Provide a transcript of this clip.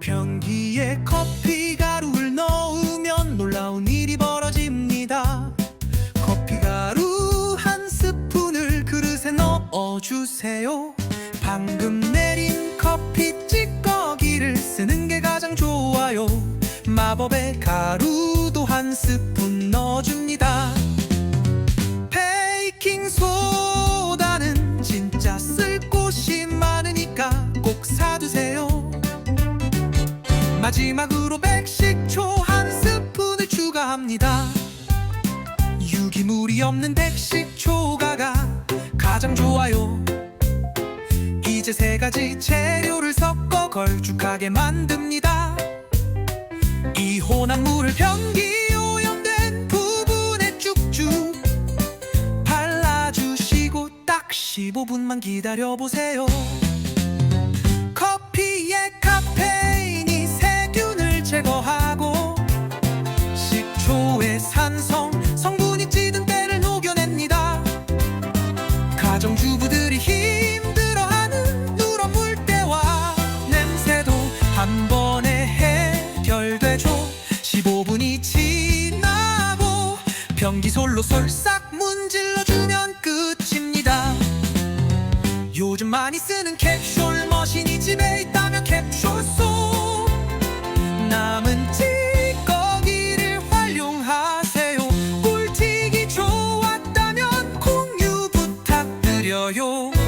변기에 커피 가루를 넣으면 놀라운 일이 벌어집니다. 커피 가루 한 스푼을 그릇에 넣어주세요. 방금 내린 커피 찌꺼기를 쓰는 게 가장 좋아요. 마법의 가루도 한 스푼 넣어줍니다. 사두세요. 마지막으로 백식초 한 스푼을 추가합니다. 유기물이 없는 백식초가가 가장 좋아요. 이제 세 가지 재료를 섞어 걸쭉하게 만듭니다. 이 혼합 물을 변기 오염된 부분에 쭉쭉 발라주시고 딱 15분만 기다려보세요. 제거하고 식초의 산성 성분이 찌든 때를 녹여냅니다. 가정주부들이 힘들어하는 누런 물때와 냄새도 한 번에 해결되죠. 15분이 지나고 변기솔로 솔싹 문질러주면 끝입니다. 요즘 많이 쓰는 有